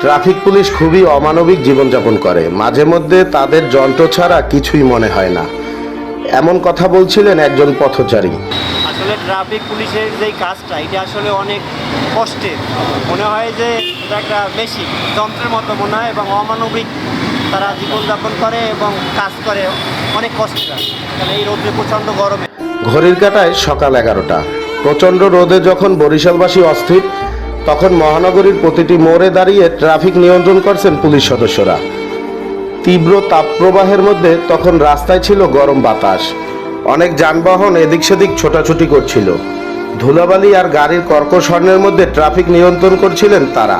Traffic police খুবই অমানবিক জীবনযাপন করে। মাঝে মধ্যে তাদের যন্ত্র ছাড়া কিছুই মনে হয় না। এমন কথা বলছিলেন একজন পথচারী। আসলে ট্রাফিক পুলিশের যে কাজটা এটা আসলে অনেক কষ্টের। মনে হয় যে এটা একটা বেশি যন্ত্রের মতো মনে হয় এবং অমানবিক তারা জীবনযাপন করে এবং কাজ করে অনেক কষ্ট কারণ এই রোদে প্রচণ্ড গরমে। ঘড়ির কাটায় সকাল এগারোটা। প্রচণ্ড রোদে যখন বরিশালবাসী অস্থির তখন মহানগরীর প্রতিটি মোড়ে দাঁড়িয়ে ট্রাফিক নিয়ন্ত্রণ করছেন পুলিশ সদস্যরা। তীব্র তাপপ্রবাহের মধ্যে তখন রাস্তায় ছিল গরম বাতাস। অনেক যানবাহন এদিক সেদিক ছোটাছুটি করছিল। ধুলাবালি আর গাড়ির কর্কশ হর্নের মধ্যে ট্রাফিক নিয়ন্ত্রণ করছিলেন তারা।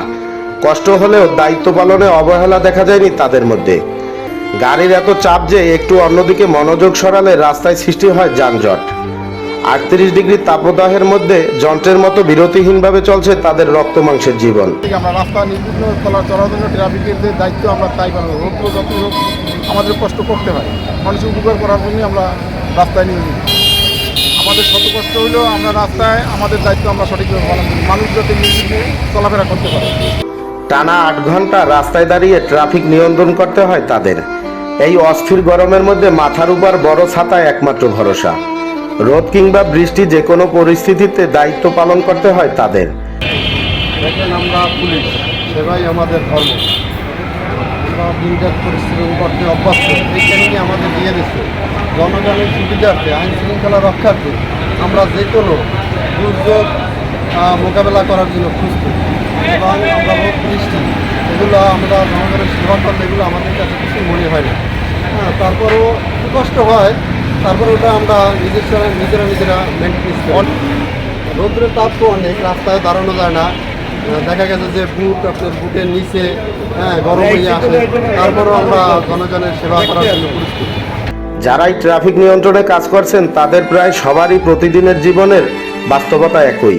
কষ্ট হলেও দায়িত্ব পালনে অবহেলা দেখা যায়নি তাদের মধ্যে। গাড়ির এত চাপ যে একটু অন্যদিকে মনোযোগ সরালে রাস্তায় সৃষ্টি হয় যানজট। আটত্রিশ ডিগ্রি তাপদাহের মধ্যে যন্ত্রের মতো বিরতিহীনভাবে চলছে তাদের রক্ত মাংসের জীবন। আমরা রাস্তা নির্বিঘ্ন চলা চলার জন্য ট্রাফিকের যে দায়িত্ব আমরা তাই পালন করি। রোদ্র হোক আমাদের কষ্ট করতে হয়। মানুষের উপকার করার জন্যই আমরা রাস্তায় নিয়োজিত আমাদের শত কষ্ট হইলেও আমরা রাস্তায় আমাদের দায়িত্ব আমরা সঠিকভাবে পালন করি। মানুষ যাতে নির্বিঘ্নে চলাফেরা করতে পারে। টানা আট ঘণ্টা রাস্তায় দাঁড়িয়ে ট্রাফিক নিয়ন্ত্রণ করতে হয় তাদের। এই অস্থির গরমের মধ্যে মাথার উপর বড় ছাতা একমাত্র ভরসা। রোদ কিংবা বৃষ্টি যে কোনো পরিস্থিতিতে দায়িত্ব পালন করতে হয় তাদের। দেখেন আমরা পুলিশ, সেবাই আমাদের ধর্ম। আমরা দিনটার পরিশ্রম করতে অভ্যস্ত এই আমাদের দিয়ে দিচ্ছে। জনগণের সুবিধার্থে, আইন শৃঙ্খলা রক্ষার্থে আমরা যে কোনো দুর্যোগ মোকাবেলা করার জন্য প্রস্তুত। এবং আমরা রোগ বৃষ্টি, এগুলো আমরা জনগণের সেবা করলে এগুলো আমাদের কাছে কিছু মনে হয় না। হ্যাঁ তারপরেও কষ্ট হয় তারপরে ওটা আমরা নিজস্ব নিজেরা নিজেরা মেনটেন্স করি রৌদ্রের তাপ তো অনেক রাস্তায় দাঁড়ানো যায় না। দেখা গেছে যে বুট আপনার বুটের নিচে হ্যাঁ গরম হয়ে আসে। তারপরেও আমরা জনগণের সেবা করার জন্য পরিস্থিতি যারাই ট্রাফিক নিয়ন্ত্রণে কাজ করছেন তাদের প্রায় সবারই প্রতিদিনের জীবনের বাস্তবতা একই।